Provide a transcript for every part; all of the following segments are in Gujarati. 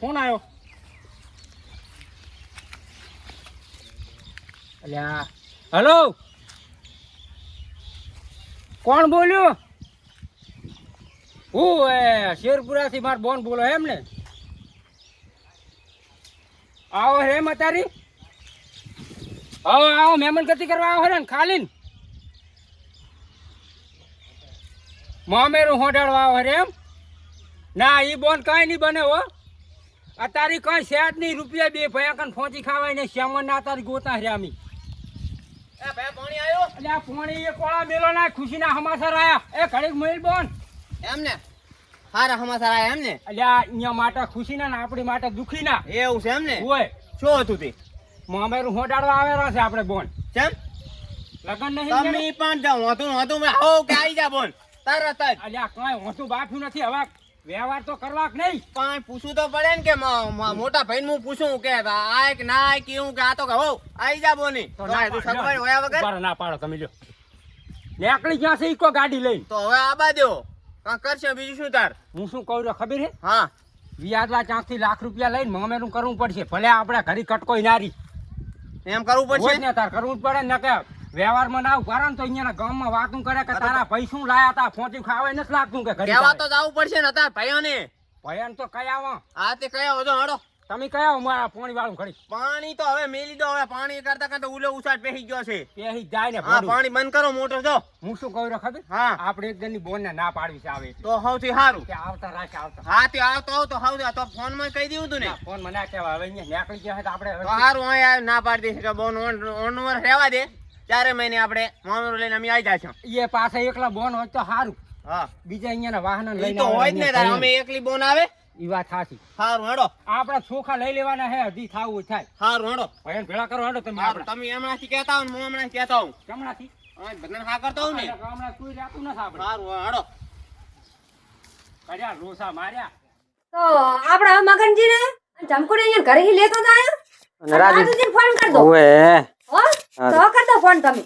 ફોન આવ્યો અલ્યા. હલો? કોણ બોલ્યું? હું, એ, શેરપુરાથી માર બોન બોલો, એમ ને? આવો હેમ અતારી આવો આવો, મહેમાન ગતિ કરવા આવો ને ખાલી મામેરું હોડાડવા આવો રે એમ? ના એ બોન કાંઈ નહીં બને હો. અતારી કઈ શેડ નહીં રૂપિયા બે ભયાકન ફોંચી ખાવાય ને શ્યામન ના તારી ગોતા રે અમી એ ભાઈ પાણી આવ્યો એટલે આ પોણી એ કોળા મેલો ના ખુશીના સમાચાર આયા. એ ઘડીક મહિલ બોન. એમ ને હારા હમાસર આયા એમ ને એટલે અહીંયા માટે ખુશીના ને આપણી માટે દુખીના. એવું છે એમ ને હોય શું હતું તે? મામેરું હોડાડવા આવેલો છે આપણે બોન. કેમ લગન નહીં તમે પણ જાઓ હતું હોતું કે આવી જા બોન. તરત જ. અલ્યા કઈ હોતું બાફ્યું નથી હવે વ્યવહાર તો કરવા નહીં. પણ પૂછવું તો પડે ને કે મોટા ભાઈ હું પૂછું કે આ કે ના આય કે હું કે આ તો કે હો આવી જા બોની. તો ના તું સગવડ હોયા વગર. ના પાડો તમે જો. નેકળી જ્યાં છે ઈકો ગાડી લઈ તો હવે આબા દો કાં કરશે બીજું શું તાર? હું શું કહું ખબર હે? હા. વ્યાજવા ચાંકથી લાખ રૂપિયા લઈને મામેરું કરવું પડશે. ભલે આપણે ઘરી કટકોઈ નારી. એમ કરવું પડશે? ને તાર કરવું જ પડે ને કે વ્યવહારમાં ના ઊભા તો અહીંયા ગામમાં વાતું કરે કે તારા પૈસું લાયા તા ફોંચી ખાવાય નથી લાગતું કે ઘરે કહેવા તો જવું પડશે ને તાર ભાઈઓને. ભયાન તો કયા આવો? આ તે કયા હોજો હડો તમે કયા મારા પાણી વાળું ઘડી? પાણી તો હવે મેલી દો હવે પાણી કરતા કરતા ઉલો ઉછાટ પેહી ગયો છે. પેહી જાય ને હા પાણી બંધ કરો મોટર જો. હું શું કહું ખબર? હા. આપણે એક જણની બોનને ના પાડવી છે આવે તો સૌથી સારું. કે આવતા રાખે આવતા. હા તે આવતો આવતો હાવ તો ફોનમાં કહી દીધું તું ને. ફોનમાં ના કહેવા હવે અહીંયા નીકળી ગયા તો આપણે સારું અહીંયા ના પાડી દઈશ કે બોન ઓન ઓન રહેવા દે. ચારે મહિને આપણે મામરો લઈને અમે આવી જાશું. એ પાસે એકલા બોન હોય તો સારું હા. બીજા અહીંયાના વાહન લઈને તો હોય જ ને તારે અમે એકલી બોન આવે? ઈ વાત સાચી. સારું હેડો. આપણે ચોખા લઈ લેવાના હે હજી થાવું થાય. સારું હેડો. ભાઈ ભેળા કરો હેડો તમે આપણે. તમે હમણાંથી કહેતા હો ને હું હમણાં કહેતા હું હમણાંથી? હા, બધાને હા કરતો હું ને. હમણાં કોઈ રહેતું નથી આપણે. સારું હેડો. કર્યા રોસા માર્યા. તો આપણે હવે મગનજીને જમકુને અહીંયા ઘરે ઈ લેતો તો આયો અને રાજુ ફોન કર દો ઓએ હો? તો કરતો ફોન તમે.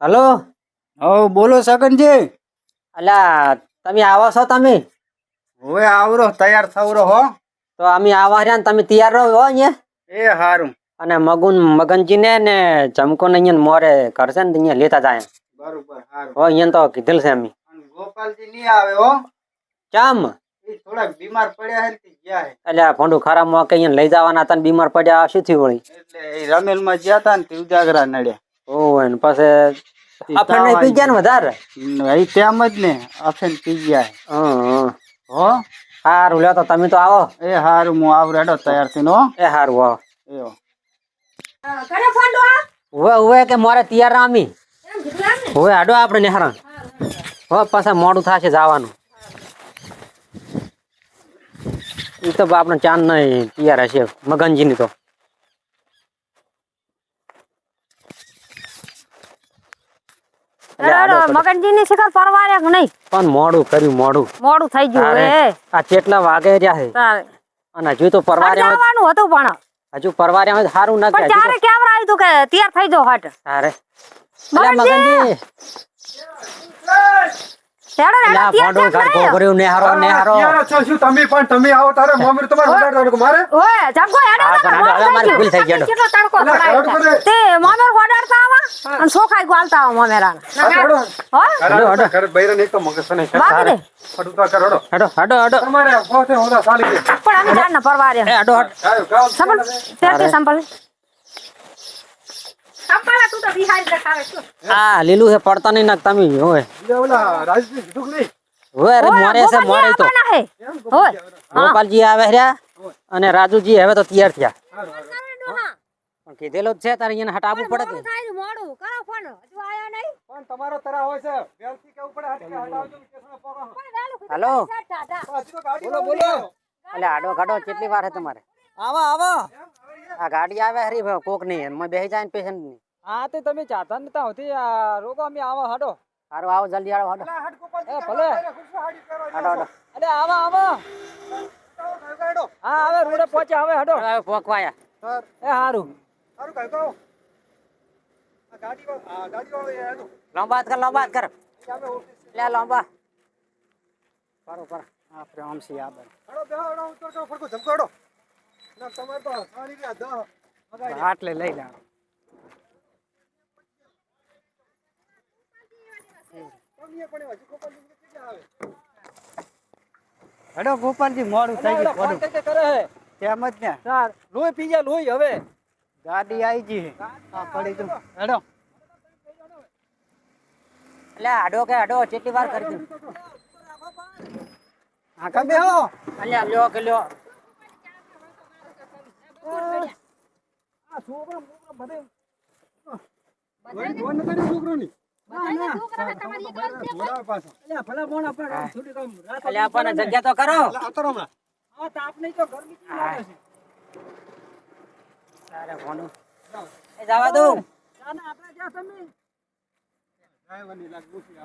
હલો? હવ બોલો સગનજી. અલા તમે આવો છો તમે? હવે આવરો તૈયાર થવરો હો. તો અમે આવા રહ્યા ને તમે તૈયાર રહો હો અહીંયા? એ હારું. અને મગુન મગનજી ને ને જમકો ને અહીંયા મોરે કરશે ને અહીંયા લેતા જાય. બરોબર હારું. હો અહીંયા તો કીધેલ છે અમે. અને ગોપાલજી નહીં આવે હો. ચામ? થોડાક બીમાર પડ્યા હે ગયા હે. ભોંડું કે લઈ જવાના હતા બીમાર પડ્યા શું થયું વળી? એટલે એ ગયા તા ને ઉજાગરા નડ્યા. ઓવે ને પછી અફેણ પી ગયા ને વધારે? એ તેમ જ ને અફેન પી ગયા હે. હં, હં. હો? સારું લ્યો તો તમે તો આવો. એ હારું હું આવું રેડો તૈયાર થઈને હો. એ હારું આવો. એવો કરે ફોન ઉવે ઉવે કે મારે તૈયાર રામી ઉવે આડો આપણે નિહારણ. હો પાછા મોડું થશે જવાનું. એ તો આપણે ચાંદ નહીં તૈયાર હશે. મગનજીની તો. મગનજીની શિખર પરવારે નહીં? પણ મોડું કર્યું મોડું. મોડું થઈ ગયું તારે એ આ કેટલા વાગે રહ્યા છે અને હજુ તો પરવારે જવાનું હતું પણ. હજુ પરવારે સારું ના પણ ચારે કેમ આવ્યું તું કે તૈયાર થઈ જાઓ હટ? તારે. મગનજી! ભોંડું કેમ ઘર થયો? ગોગર્યું નેહારો નેહારો છો શું તમે પણ તમે આવો તારે મમ્મી તમારે ઉડાડવાનું કે મારે ઓય જમકો હેડો હા, ને, પણ મોડું હવે અમારી થઈ ભૂલ થઈ ગઈ, કેટલો તડકો અલા, પડાયો હેડો છે. કરે. તે મોમેર ઓડાડતા આવા અને સોખાઈ ગાલતા આવા મોમેરાને. હેડો. હો? અરે, અરે, એક તો મગજ નહીં બાકી દે. ફટું તો કરો, હેડો. હડો હડો હડો તમારે પોતે હોદા ચાલી પણ અમે જાણને પરવારે એ હડો હડ આયો, ગામ છે સંભળ ને? સંભળ સંભાળા તું તો બિહારી દેખાવે છું. હા લીલું છે પડતા નહીં નાખતા મી હોય. ઓલા રાજજી દુખ નહીં? હોય અરે મોરે છે મોરે તો. હોય. ગોપાલજી આવે રહ્યા અને રાજુજી હવે તો તૈયાર થયા. પણ કીધેલું જ છે તારે અહીંયા હટાવવું પડે કે? મોડું. કરો ફોન. હજુ આયો નહીં. પણ તમારો તરા હોય છે. વેલથી કેવું પડે? હટકે હટાવજો ને કેસમાં પોગો. હાલો. બોલો બોલો. એટલે આડો ગાડો કેટલી વાર છે તમારે? આવો આવો. આ ગાડી આવે હરી કોક નહીં એમાં. બેસી જાય ને પેશન્ટ નહીં હા તે તમે જાતા નતા હોતી આ રોકો અમે આવો હાડો. હારો આવો જલ્દી આવો હડો એ, ભલે. હાડો હાડી પહેરો, હડો હડો. અરે આવો આવો. હા હવે રોડે પહોંચે હવે હાડો. હવે પોકવાયા સર, એ હારું. સારું કહ્યું કહો. આ ગાડી ગાડી વાળો એ હેડો. લંબાત કર લંબાત કર. લે લંબા. પારો પારો. આપણે આમ છે આ બાજુ. હેડો બેહો હેડો ઉતર ફરકો ધમકો હેડો આટલે લઈ લે હેડો ગોપાલજી મોડું થઈ ગયું મોડું. હે. તેમ જ ને તાર લોહી પી જા લોહી હવે. ગાડી આવી ગઈ આ પડી તું. હેડો. એટલે આડો કે આડો કેટલી વાર કરી હા કમ બેહો. અલ્યા લ્યો કે લ્યો. આ છોકરો મોકરો બધે. ફોન જગ્યા તો કરો. તાપ નહીં તો ગરમી કેવી લાગે છે? સારે જવા દઉં. આપણે જ્યાં તમે. ડ્રાઈવરની લાગ મૂકી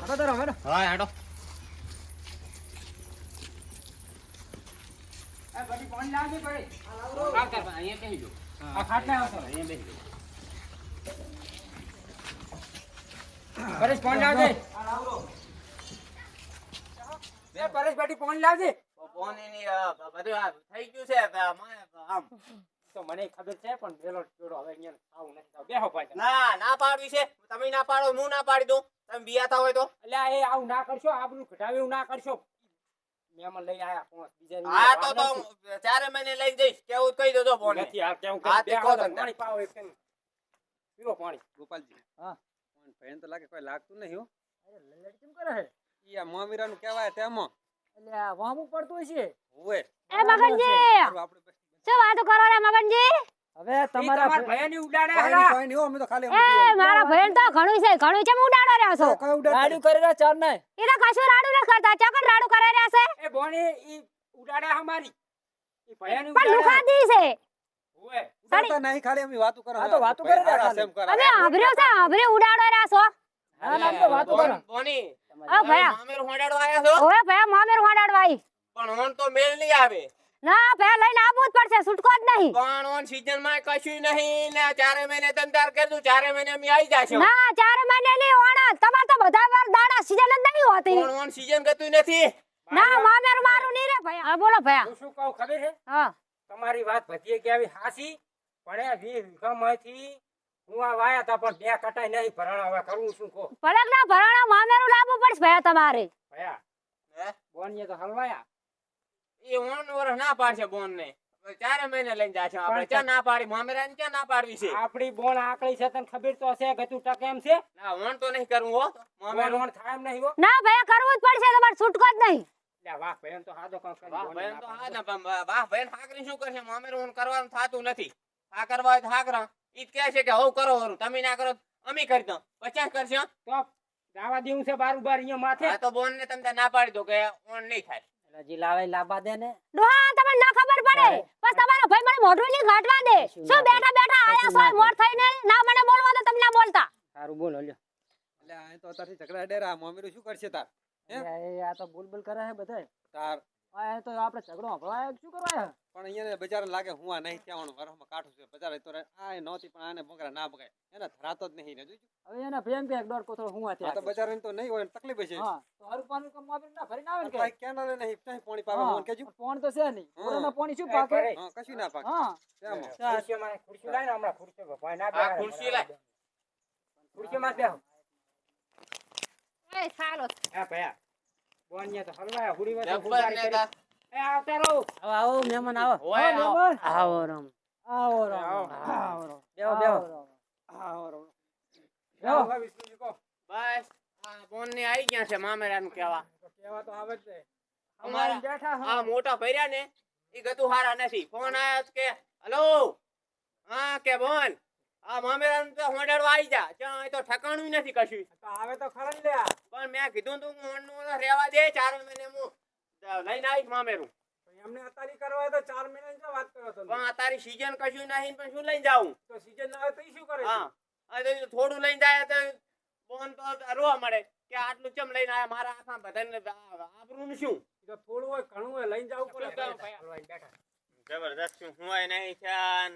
હાલો તારો હેડો. હા હેડો બધી ફોન લાવજો પડી. આવતા રહો. અહીંયા બેસી જાઓ. આ ખાટલે આવતા અહીંયા બેસી જાઓ. પરેશ ફોન લાવજે બે પરેશ બેટી ફોન લાવજે બોનીની, અ, બધું થઈ ગયું છે આમ તો મને ખબર છે પણ પેલો જોડો હવે અહીંયા આવું નથી. બેહો પાછા ના ના પાડવી છે તમે ના પાડો હું ના પાડી દઉં તમે બિયાતા હોય તો એટલે એ આવું ના કરશો આબરૂ ઘટાવ્યું ના કરશો મહેમાન લઈને આયા પાંચ બીજા હા તો તો ચારે મહિને લઈને જઈશ. કેવું કહી દેજો ફોન. નથી આ કેવું કહો. પાણી પાવો એક પીવો પાણી. ગોપાલજી. હા. ફોન ભેણ તો લાગે કોઈ લાગતું નહીં હો. અરે લલડ કેમ કરે હે ઈ આ મોમીરાનું કહેવાય તેમાં એટલે આ વાહમું પડતું છે. હોવે. એ મગનજી! આપણે શું વાતો કરો રે મગનજી? હવે તમારા તમારા ઉડાડે કોઈ કોઈ નહીં અમે તો ખાલી એ મારા ભેણ તો ઘણું છે ઘણું છે ઉડાડો રહ્યો છો. કોઈ ઉડાડતા? ગાડી કરી રહ્યા ચાર નાય એ તો કશું રાડું નથી કરતા ચકર રાડું કરે રહ્યા છે. એ બોની ઈ ઉડાડે અમારી. ઈ ભયાની પણ ઉડાડે. લુખાદી છે. હોવે. ઉડાડતા નહીં, ખાલી અમે વાતો કરો હા, તો વાતો કરે રહ્યા છે અમે આભર્યો છે આભર્યો ઉડાડો રહ્યા છો. હા નામ તો વાતો કરો બોની આ ભયા મામેરું હોંડાડો આયા છો? ઓએ ભયા મામેર હોડાડવાઈ પણ ઓન તો મેલ નહીં આવે. ના ભયા લઈને આવવું જ પડશે છૂટકો જ નહીં. પણ ઓન સીઝનમાં કશું નહીં ને ચારે મહિને ધંધાર કરતું ચારે મહિને અમે આવી જાશું. ના ચાર મહિને ની ઓણ તમાર તો બધા વાર દાડા સીઝન જ નહીં હોતી. પણ ઓન સીઝન ગતું નથી. ના મામેર મારું નહીં રે ભયા. હા બોલો ભયા. હું શું કહું ખબર છે? હા. તમારી વાત ભતીએ કે આવી હાસી? પણ એ વીસ હતી હું આ વાયા તા પણ બે કટાઈ નહીં ભરાણા હવે કરવું શું કો ભડક ના ભરાણા મામેરું લાવવું પડશે ભયા તમારે. ભયા. હે? બોનીએ તો હલવાયા. એ ઓન વરસ ના પાડશે બોન ને ચારે મહિને લઈને જાશું. આપણે ક્યાં ના પાડી? મામેરા ક્યાં ના પાડવી છે? આપણી બોન આકડી છે તને ખબર તો છે ગતું ટકે એમ છે? ના ઓન તો નહીં કરવું હો. બોન મામેરું થાય એમ નહીં હો. ના ભયા કરવું જ પડશે તમારે છૂટકો જ નહીં. વાહ ભયન તો હાદો કામ કરી વાહ બોનને તો ના પણ વાહ ભાઈ હાકરી શું કરશે? મામેરું ઓન કરવાનું થાતું નથી. આ કરવા હોય તો હાકરા. ઈ કહે છે કે હવ કરો વરું. તમે ના કરો તો અમે કરી દો પચાસ કરશો તો દાવા દેવું છે બાર બાર અહીંયા માથે? તો બોન ને તમે ના પાડી દો કે ઓન નહીં થાય. એટલે જી લાવે લાવવા દે ને. ડોહા તમને ના ખબર પડે. બસ તમારો ભાઈ મને મોઢું ની ઘાટવા દે. શું બેઠા બેઠા આયા છો મોર થઈને? ના મને બોલવા દે તમને બોલતા. સારું બોલો લ્યો એટલે આ તો અત્યારથી ઝઘડા ડેરા. મોમીરું શું કરશે તાર? હે? એ આ તો બોલ બોલ કરે હે બધાય. તાર આ તો આપણે ઝઘડો સંભળાય શું કરવા પણ અહીંયા બજાર લાગે હું આ નહીં થવાનું વરસમાં કાઠું છે. બજાર તો આ નહોતી પણ આને બકરા ના બગાય એને ધરાતો જ નહીં ને જોજો હવે એને પ્રેમ કે દોઢ કોથળો હું આ તો બજાર તો નહીં હોય તકલીફ છે હા તો હરું પાનું કામ વાપરીને ના ભરીને આવે કે? ભાઈ કેનાલે નહીં નહીં પાણી પાવે? મને કહેજો. પોણ તો છે નહીં. હા. પાણી શું પાકે? હા કશું ના પાકે. હા. તેમાં. ખુરશીઓમાં ખુરશી લાય ને હમણાં ખુરશી ભાઈ ના આ ખુરશી લાય. ખુરશી માં બેહો. એ સાલો. હા ભયા બોન તો હલવાય હુડી વચ્ચે જબ્બર કરી. એ આવતા રહો આવો આવો મહેમાન આવો ઓય મહેમાન. આવો રામ આવો રામ. આવો. આવો બેહો બેહો આવો રામ. બેહો. વિષ્ણુજી કહો. બસ આ બોન ને આવી ગયા છે મામેરાનું કેવા તો કહેવા તો આવે જ ને. અમારા- બેઠા હા. મોટા ભર્યા ને એ ગતું હારા નથી ફોન આયો કે હલો હા કે બોન આ મામેરાનું તો હોંડાડવા આવી જા. ત્યાં તો ઠકાણું નથી કશું. તો આવે તો ખરા લે. પણ મેં કીધું તું મોનનું રહેવા દે ચાર મહિને હું લઈને આવીશ મામેરું. એમને અત્યારે કરવા હોય તો ચાર મહિનાની શું વાત કરો તો પણ સીઝન કશું નહીં પણ શું લઈને જાઉં? તો season ના આવે તો શું કરે હા. તો થોડું લઈને જાય તો બોન તો રોવા મળે કે આટલું ચમ લઈને આયા? મારા આખા બધાને આબરૂનું શું? તો થોડું હોય ઘણું હોય લઈને જવું પડે. બેઠા. જબરદસ્ત શું હું હોય નહીં છાન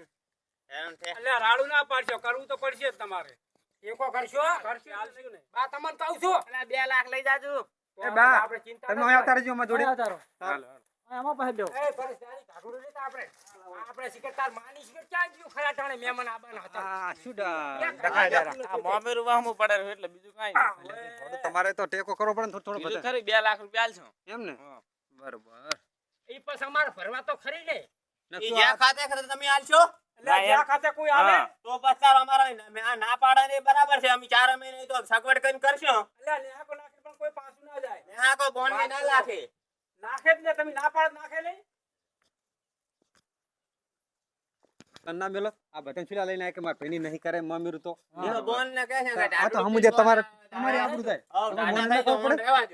હેરાન થયા એટલે રાડું ના પાડશો કરવું તો પડશે જ તમારે. એકો કરશો? કરશો. હાલશું ને બા તમને કહું છું. પેલા બે લાખ લઈ જાજો. તો એ બા, આપણે ચિંતા તમે અહીંયા કરો. આવતા રહેજો અમારી જોડે. આયા તારો. આ આમાં પાસે બેહો. એ પરસ તારી ઢાંકણું નહીં આપણે. આપણે શિખર માની શિખર ક્યાં ગયું? ખરા ટાણે મહેમાન આવવાના હતા. આ શું દેખાય આ આ મોમેરું વાહમું પડે એટલે બીજું કાંઈ થોડું તમારે તો ટેકો કરવો પડે થોડો થોડો બીજું ખરી બે લાખ રૂપિયા આલશો. એમ ને? બરોબર. ઈ પછી અમારે ભરવા તો ખરી ને. ઈ ખાતે ખરે તમે આલશો? જ્યાં ખાતે કોઈ આવે તો પછી અમારા ના પાડે ને બરાબર છે અમે ચાર મહિને તો સગવડ કરીને કરશો. એટલે નેહાકો નાખે પણ કોઈ પાછું ના જાય. ને આ કોઈ ના લાખે નાખે. જ ને તમે ના પાડ નાખે નહીં. મેલો આ બટન છુલા લઈને આય કે માર પેની નહીં કરે મમ્મી તો. બોન ને કહે છે કે આ તો આટલું જે તમારે તમારી આબરૂ થાય. હઉ, ને દાદા મને થાય તો ના ખબર મને રહેવા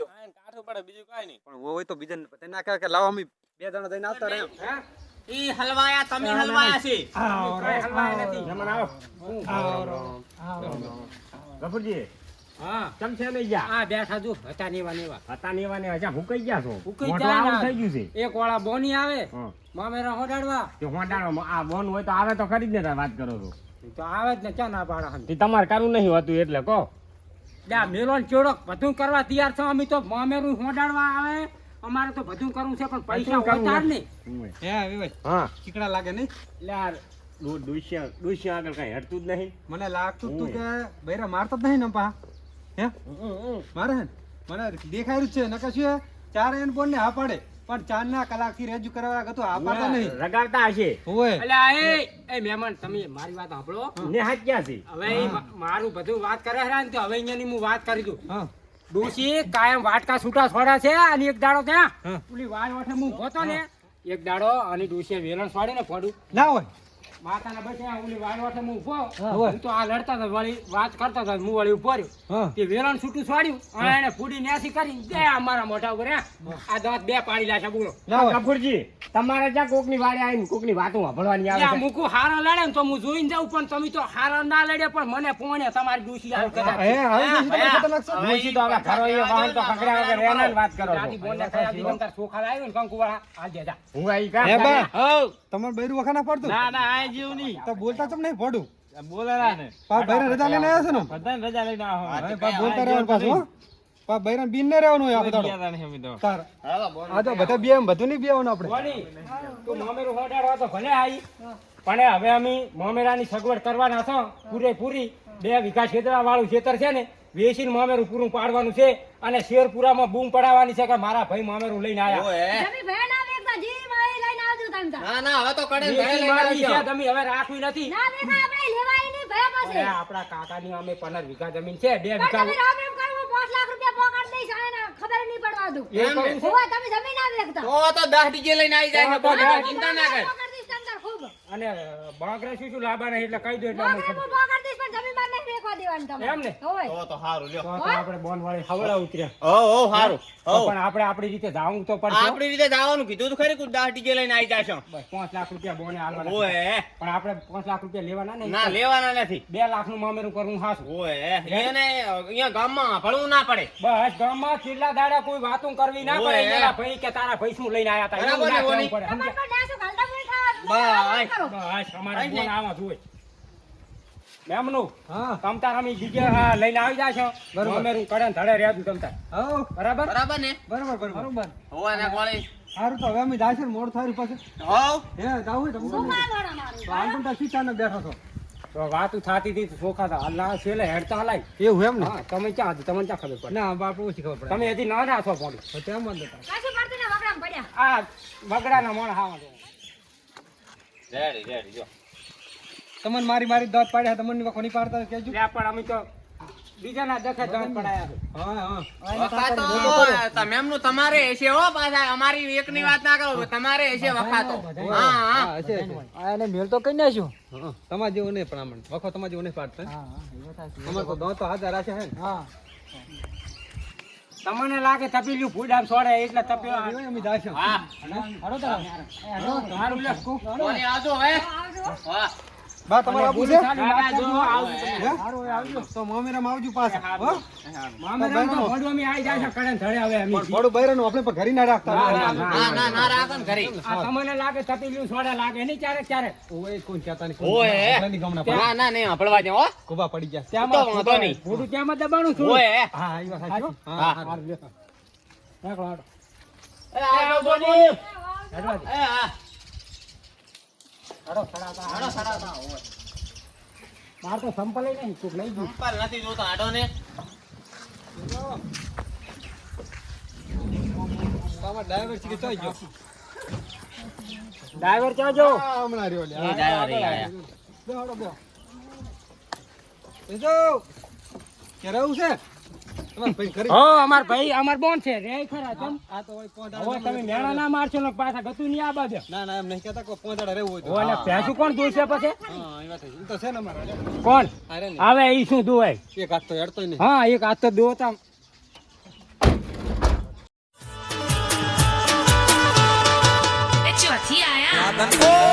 પણ હોય તો બીજાને ના કહે કે લાવો અમે બે જણા જઈને આવતા રહે. હા? ઈ હલવાયા તમે હલવાયા છે. કાંઈ હલવાય નથી. ગફુરજી હા? ચમ છે લઈ જા આ બેઠા જો હતા નેવા નેવા હતા ને એવા ને હજા ગયા છો? હુકાઈ મોઢું જાય ને. આવું થઈ ગયું છે? એક વાળા બોની આવે મામેરા હોડાડવા. કે હોંડાણો આ બોન હોય તો આવે તો ખરી જ ને વાત કરો છો. તો આવે જ ને ક્યાં ના પાડા હમ. તમારે કારું નહીં હોતું એટલે કહો. લ્યા મેલોન ચોડક બધું કરવા તૈયાર છો? અમે તો મામેરું હોડાડવા આવે. અમારે તો બધું કરવું છે પણ પૈસા છે. નહીં. હે વિવેક હા. ચીકડા લાગે નહીં? એટલે આ ડુ- ડુસ્યા ડુસ્યા આગળ કઈ હટતું જ નહીં. મને લાગતું તું કે બૈરા મારતા જ નહીં ને પા. હે? મારે હે મને દેખાયું છે. નકર શું ચાર એન બોન ને હા પાડે. પણ ચાર ના કલાકથી રજૂ કરવા તો આ પાડતા નહીં. રગાડતા હશે. હોય એટલે એ એ મહેમાન તમે મારી વાત સાંભળો. ને હાથ ક્યાં છે હવે મારું બધું વાત કરે ને તો હવે અહીંયાની હું વાત કરી દઉં. હા. ડોશી કાયમ વાટકા છૂટા છોડા છે અને એક દાડો ત્યાં. પેલી વાર વાઠે હું ગોતો ને. એક દાડો અને ડોશીએ વેલણ છોડીને ફોડું ના હોય. માતાના બચ્યા ઓલી વાળ વાઠે હું ઊભો હા. હું તો આ લડતા હતા વળી વાત કરતા હતા હું વળી ઊભો રહ્યો. તે વેલણ છૂટું છોડ્યું અને એને ફૂડી ન્યાસી કરી દે અમારા મોઢા ઉપર આ દાંત બે પાડી લાશે બોલો. ના તમારે જ્યાં કોકની વાડે આવીને કોકની વાતો સાંભળવાની આવે મૂકું હારો લડે ને તો હું જોઈને જાઉં પણ તમે તો હારો ના લડે પણ મને પોણે તમારી આવે કદાચ. હે આવી તો હવે એ વાહન તો વગર વાત કરો દાદી કયા લાવ્યો ને કંકુવાળા, હાલ દે હું આઈ કા હે બા. તમારે બૈરું વખાના પડતું ના ના આ જેવું નહીં. તો બોલતા તમને નહીં પડું બોલેલા ને. પા બૈરા રજા લઈને આવ્યા છે ને? બધાને રજા લઈને આવો. હવે પા બોલતા રહેવાનું પાછું પા બૈરા બીન ને રહેવાનું આ બધા ગયા નહીં અમે તો. તાર. આ તો બધા બે બધું નહીં બેવાનું આપણે. તું મામેરું હોડાડવા તો ભલે આવી પણ હવે અમે મામેરાની સગવડ કરવાના છો પૂરેપૂરી. બે વિકાસ છેતરા વાળું ખેતર છે ને વેચીને મામેરું પૂરું પાડવાનું છે. અને શેરપુરામાં બૂમ પડાવવાની છે કે મારા ભાઈ મામેરું લઈને આવ્યા ઓય. તમે ભયા ના વેખતા જી મારી લઈને આવજો તમે તાર. ના ના હવે તો કડે વેચી લઈને આવજો. તમે હવે રાખવી નથી. ના વેખા આપણે લેવાય નહીં ભયા પાસે અરે આપણા કાકાની અમે પંદર વીઘા જમીન છે બે વીઘા તમે રામ રામ કરો હું પાંચ લાખ રૂપિયા પોકાડ દઈશ આને ખબર નહીં પડવા દઉં. એ કરું હોવા તમે જમીન ના વેચતા. તો તો દસ ડીજે લઈને આવી જાય ને ચિંતા ના કર પોકાડ દઈશ તમે તાર ખૂબ અને બાંગરા શું શું લાવવાના એટલે કહી દો એટલે. હું બહુ કરી દઈશ, પણ જમીનમાં નહીં રેખવા દેવાનું તમારે. એમ ને? હોય. તો તો સારું લ્યો. તો આપણે બોન વાળી હવળા ઉતર્યા. ઓ ઓ સારું પણ આપણે આપણી રીતે જાવું તો પડશે. આપણી રીતે જવાનું કીધું તો ખરી કુદ દાહ ડીજે લઈને આવી જાશો. બસ પાંચ લાખ રૂપિયા બોને હાલવાના ઓએ પણ આપણે 5 લાખ રૂપિયા લેવાના નહીં. ના લેવાના નથી. બે લાખનું મામેરું કરવું હાસું ઓએ એને અહીંયા ગામમાં ભણવું ના પડે. બસ ગામમાં છેલ્લા દાડા કોઈ વાતું કરવી ના પડે. એના ભાઈ કે તારા ભાઈ શું લઈને આયા તા. બરાબર ઓની? તમારે પણ ડાસુ ખાવા બસ. બસ અમારા આઈ બોન ને. આવા જોઈએ મેમનું હા. તમ તાર અમે હા, લઈને આવી જાશો. બરોબર. મામેરું કડે ધડે રહેતું તમ હો બરાબર? બરાબર ને? બરાબર બરાબર. હોવા ના કોળી. સારું તો હવે અમે જાશે મોડ પછી. હે જાવું? તો હાલ પણ તાર શીખાને બેઠો છો. તો વાતું થાતી હતી તો ચોખા હતા અલ્લાહ છેલ્લે હેડતા હલાય. એવું એમ ને? તમે ક્યાં હતી તમને ક્યાં ખબર પડે? ના બાપ ઓછી ખબર પડે. તમે હજી ના ના છો પોણી. તો તેમ જ નતા. કાશી પડતી ને વગડામાં પડ્યા. આ બગડાના મોણ હાવા દો રેડી રેડી જો. તમને મારી મારી દાંત પાડ્યા તમને વખો નહીં પાડતા કેજો. ત્યાં પણ અમે તો બીજાના દખે દાંત પડાયા હા હા. તમે એમનું તમારે હશે હો પાછા અમારી એકની વાત ના કરો તમારે હશે વખાતો. હા હા. હા તો કઈ હા, તમારે જેવું નહીં પણ આમણ. વખો તમારે જેવું નહીં પાડતા. અમારે તો દાંત તો હાજર હશે હે. ને તમને લાગે તપેલું ફૂડામ છોડે એટલે તપેલું એવું અમે જાશું. હા. હારું લે. કોની આજો હે. હા. બા તમારે આવું છે? તો મામેરામાં આવજો પાછા હો? મામેરામ તો ભોડવામાં આવી જાય છે કડે ને ધડે હવે અમે. પણ થોડું બૈરાનું આપણે પણ ઘરી ના રાખતા ના, ના, ના. રાખન રાખો ઘરે આ તમને લાગે તપેલું સોડા લાગે નહીં ક્યારે ક્યારે ઓય કોણ ચાતા નહીં. ઓય. આપણાની ગમના ના ના નહીં હંભળવા દે હો કુબા પડી ગયા ત્યાં તો વાંધો નહીં. ભોડું ત્યાં માં દબાણું છું ઓય હા આવી વાત સાચી હા, હા. હેકળો, હાલો. એ આ બોલી એ હા હાલો, સડાતા. હાલો સડાતા હોય માર તો સંપલ નહીં કોક લઈ ગયું સંપલ નથી જોતો આડો ને તમારો ડ્રાઈવર છે કે ચોઈ ગયો ડ્રાઈવર ક્યાં જો હમણાં રહ્યો લે. ડ્રાઈવર આયા. બેહડો બેહો. બેસો. કેરાવું છે હો અમાર ભાઈ અમાર બોન છે. રે ખરા ચમ આ તો હોય પાંચ હવે તમે મેણા ના મારશો ને પાછા ગતું નહીં આ બાજુ. ના ના એમ નહીં કહેતા કોઈ પાંચ રહેવું હોય તો. ઓને ભેંસું કોણ દોશે પછી? હા એ વાત છે. ઈ તો છે ને અમારા કોણ? આવે ઈ શું દોવાય એક હાથ તો હેડતોય નહીં. હા એક હાથ તો દોતા એ ચોથી આયા.